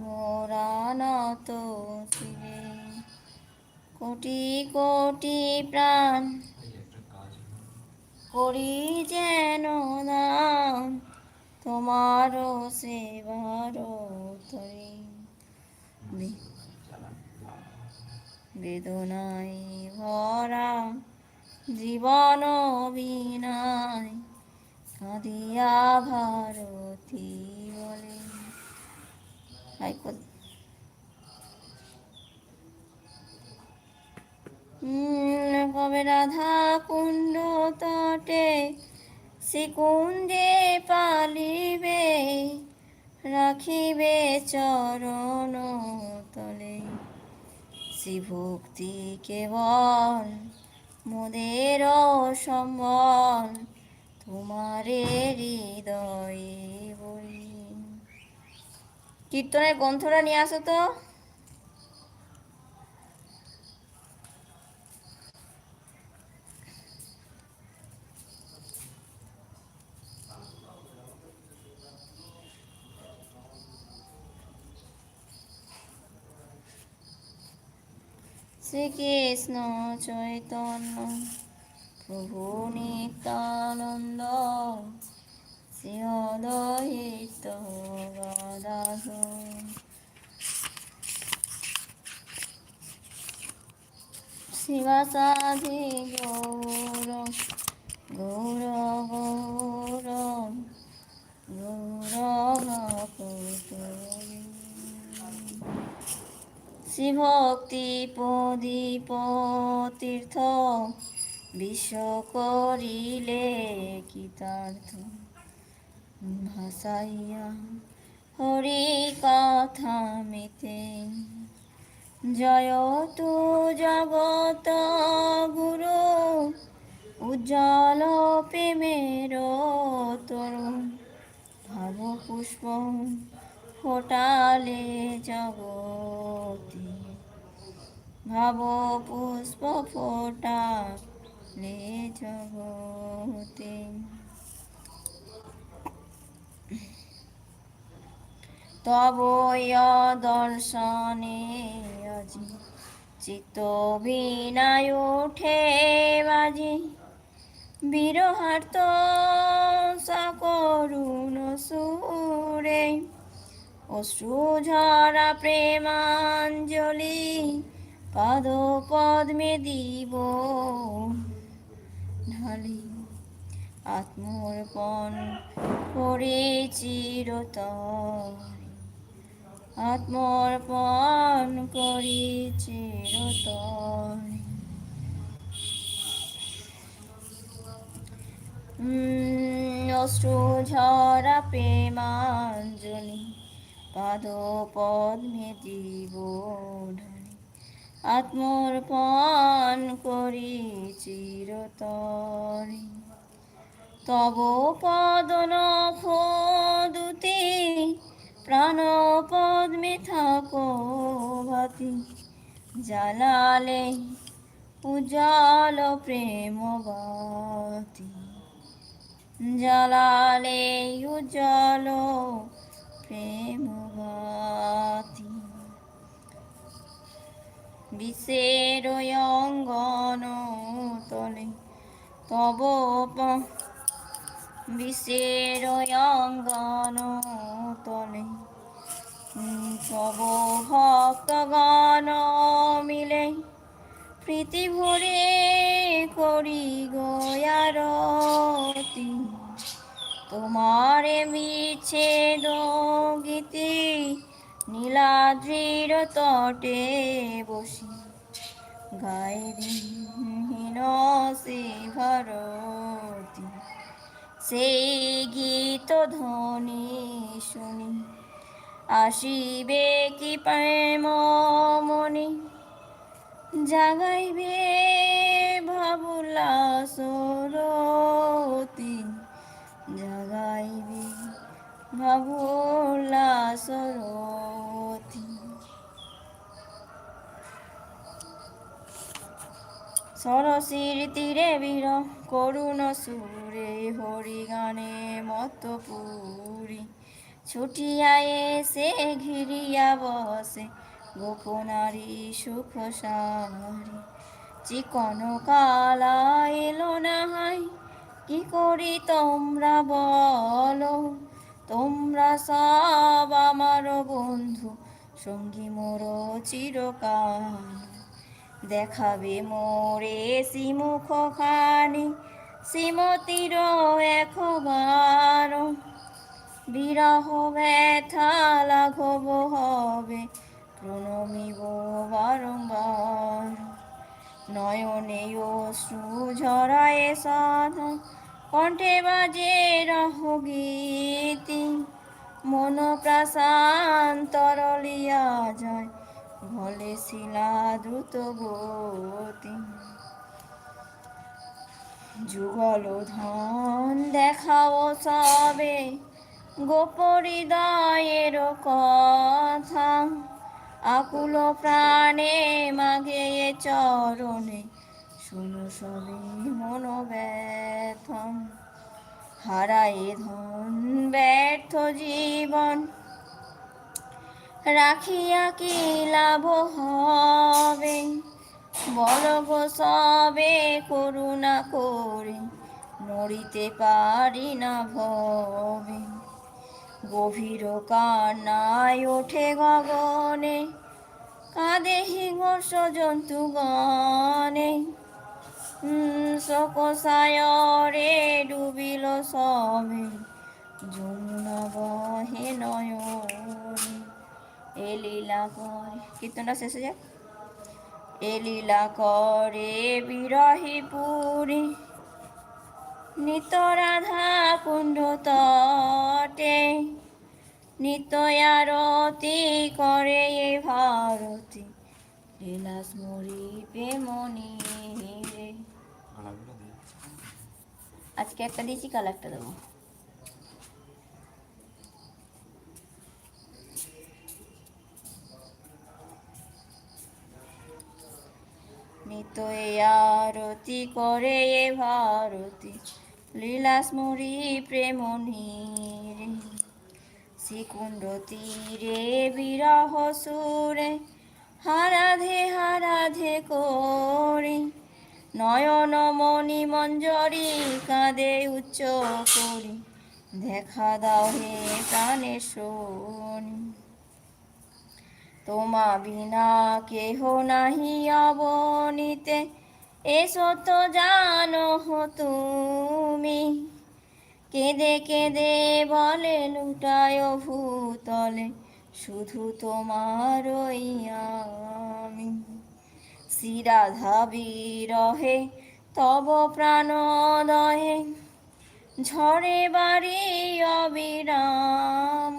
মোরা নত শিরে। কোটি কোটি প্রাণ করি যেন নাম তোমারও সেবার তরে। বেদনায় ভরা জীবন বিনায় কাঁদিয়া ভারতী হাই কর- কবে রাধা কুণ্ড তটে শ্রীকুঞ্জে পালিবে, রাখিবে চরণ তলে শ্রীভক্তি কেবল মোদের সম্বল তোমারে হৃদয়ে কীর্তনের গ্রন্থটা নিয়ে আসো তো। শ্রীকৃষ্ণ চৈতন্য প্রভু নিত্যানন্দ শ্রী অদ্বৈত শিবাসাধি গৌর গৌর গৌর গৌর শ্রীভক্তি প্রদীপ তীর্থ বিশ্ব করিলে কীতার্থ। ভাসাইয়া হরি কথা মিতে। জয় তু জগত গুরু, উজ্জ্বল প্রেমের তরুণ। ভাব পুষ্প ফোটালে জগতি ভাব পুষ্প ফোটালে জগতে। তব দর্শনে চিত্ত বিনায় উঠে বাজি। বিরহার্ত সকরুণ সুরে। অশ্রু ঝরা প্রেমাঞ্জলি পাদ পদ্মে দিব ঢালি। আত্মর্পণ করে চিরতরে। আত্মর্পণ করি চিরতরে। অশ্রু ঝরা প্রেমাঞ্জলি পাদ পদ্মে দিব আত্মর্পণ করি চিরতরে। তব পদন দুতি প্রাণ পদ্মে থাকো ভাতি জালালে উজ্জ্বল প্রেম বাতি। জালালে উজ্জ্বল প্রেম বাতি। বিশ্বের অঙ্গন তলে তব বিশ্বের অঙ্গন তলে ভক্তগণ মিলে প্রীতি ভরে করি গয়ারতি তোমারে বিচ্ছেদ গীতি নীলাদ্রির তটে বসি। গায়ে দিন সে ভারতী। সেই গীত ধ্বনি শুনি। আসিবে কি প্রেম মনি জাগাইবে ভাবুলা সরতি জাগাইবে ভাবুলা সরতি সরসির তীরে বীর, করুণ সুরে হরি গানে মত পুরি। ছুটিয়া এসে ঘিরিয়া বসে গোপনারি সুখ সারি চিকন কালা এলো না হাই কি করি তোমরা বলো? তোমরা সব আমার বন্ধু, সঙ্গী মোর চিরকাল। দেখাবে মোরে সিমুখ খানি শ্রীমতির একবার বিরহ ব্যথা, লাঘব হবে প্রণমিব বারংবার নয়নে অশ্রু ঝরায় সাধন কণ্ঠে বাজে রহ গীতি মন প্রাসান তরলিয়া যায় ভলে শিলা দ্রুত গতি। যুগল ধন দেখাও সবে গোপরিদয়ের কথা, আকুল প্রাণে মাগে চরণে। শুনো সবে মন ব্যথম হারায়ে ধন ব্যর্থ জীবন। রাখিয়া কি লাভ হবে? বল সবে করুণা করে, মরিতে পারি না ভবে। গভীর কান্নায় ওঠে গগনে, কাঁদে হিংস জন্তু গনে শোকসায়রে ডুবিল সবে যমুনা বহে নয়নে। এ লীলা করে, কীর্তনটা শেষে যাক। এ লীলা করে বিরহী পুরী। নিত রাধা কুণ্ড তটে নিত আরতি করে এ ভারতী। লীলা মরি প্রেমনি রে। আজকে একটা দিয়েছি কাল একটা দেবো। এ আরতি করে এ ভারতী। লীলা স্মরি প্রেমনি রে শ্রীকুণ্ড তীরে বিরহ সুরে, হারাধে হারাধে করে। নয়ন মণি মঞ্জরি কাঁদে উচ্চ করি, দেখা দাও হে প্রাণে শোনি তোমা বিনা কেহ নাহি অবনীতে, এসো তো জানো তুমি। কেঁদে কেঁদে বলে লুটায় ভূতলে, শুধু তোমার আমি। শ্রীরাধা বিরহে তব প্রাণদয়ে ঝড়ে বাড়ি অবিরাম।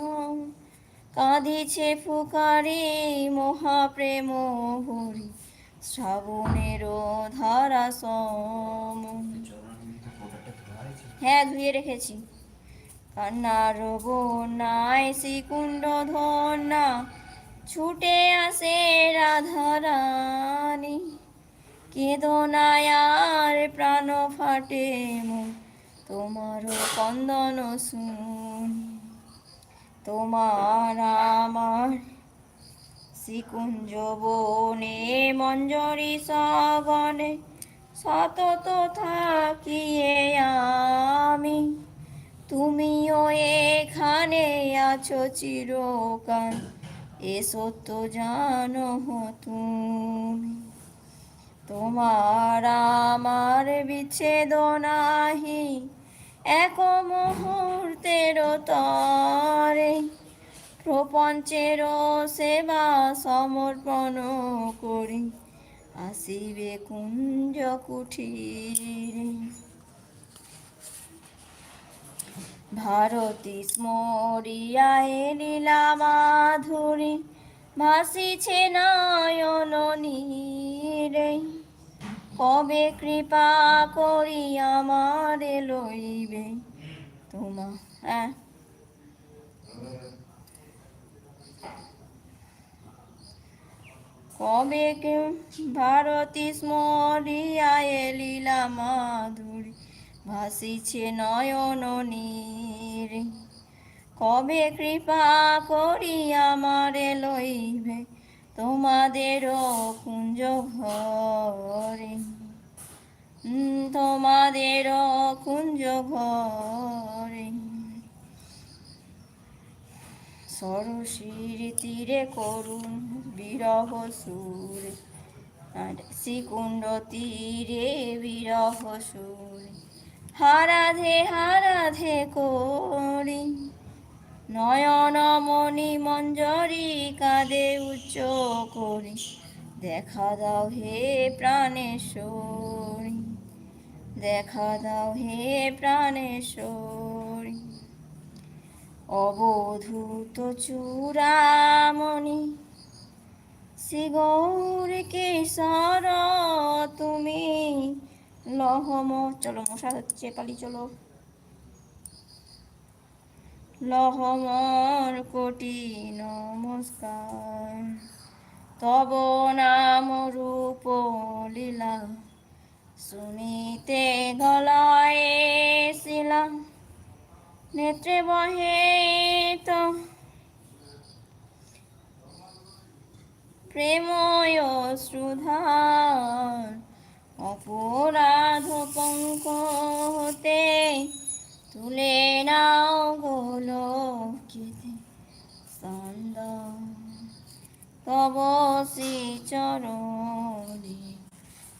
কাঁদিছে ফুকারি মহাপ্রেম হরি, শ্রাবণের ধারা সম। হ্যাঁ ধুয়ে রেখেছি। কান্নার বন্যায় শ্রীকুণ্ড ধন্যা ছুটে আসে রাধারানী। কেদনায়ার প্রাণ ফাটে মন তোমার কন্দন শুনি। তোমার আমার শ্রীকুঞ্জ বনে মঞ্জরি সগনে সতত থাকিয়ে আমি। তুমিও এখানে আছো চিরকাল এ সত্য জানো তুমি। তোমার আমার বিচ্ছেদ নাহি এক মুহূর্তের তরে প্রপঞ্চের সেবা সমর্পণ করি আসিবে কুঞ্জ কুঠিরে। ভারতী স্মরিয়া লীলা মাধুরী, ভাসিছে নয়ন নীরে। কবে কৃপা করি আমারে লইবে? তোমা হ্যাঁ? কবে ভারতী স্মরিয়া লীলা মাধুরী ভাসিছে নয়ন নীরে? কবে কৃপা করি আমারে লইবে? তোমাদেরও কুঞ্জ ঘরে উম, তোমাদেরও কুঞ্জ ঘরে সরসীর তীরে করুণ বিরহ সুরে। শ্রীকুণ্ড তীরে বিরহ সুরে। হারাধে হারাধে করি। নয়ন মণি মঞ্জরি কাঁদে উচ্চ করি। দেখা দাও হে প্রাণেশ্বরী, দেখা দাও হে প্রাণেশ্বরী। অবধূত চূড়ামণি শ্রী গৌর কেশর, তুমি লহম চলো মশা হচ্ছে, পালি চলো। লহমর কোটি নমস্কার। তব নাম রূপ লীলা। শুনিতে গলায় শিলা। নেত্রে বহে তো প্রেময় শ্রুধার অপরাধ পঙ্ক হতে তুলে নাও গোলো। তব শ্রীচরণে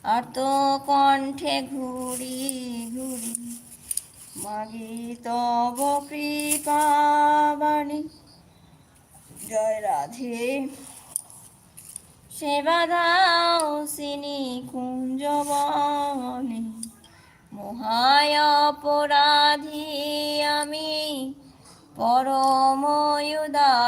আর তো কণ্ঠে ঘুরি ঘুরি। মাগি তব কৃপাবাণী জয় রাধে। সেবা দাও সিনি কুঞ্জবনে। মহায় অপরাধী আমি পরময়ুদার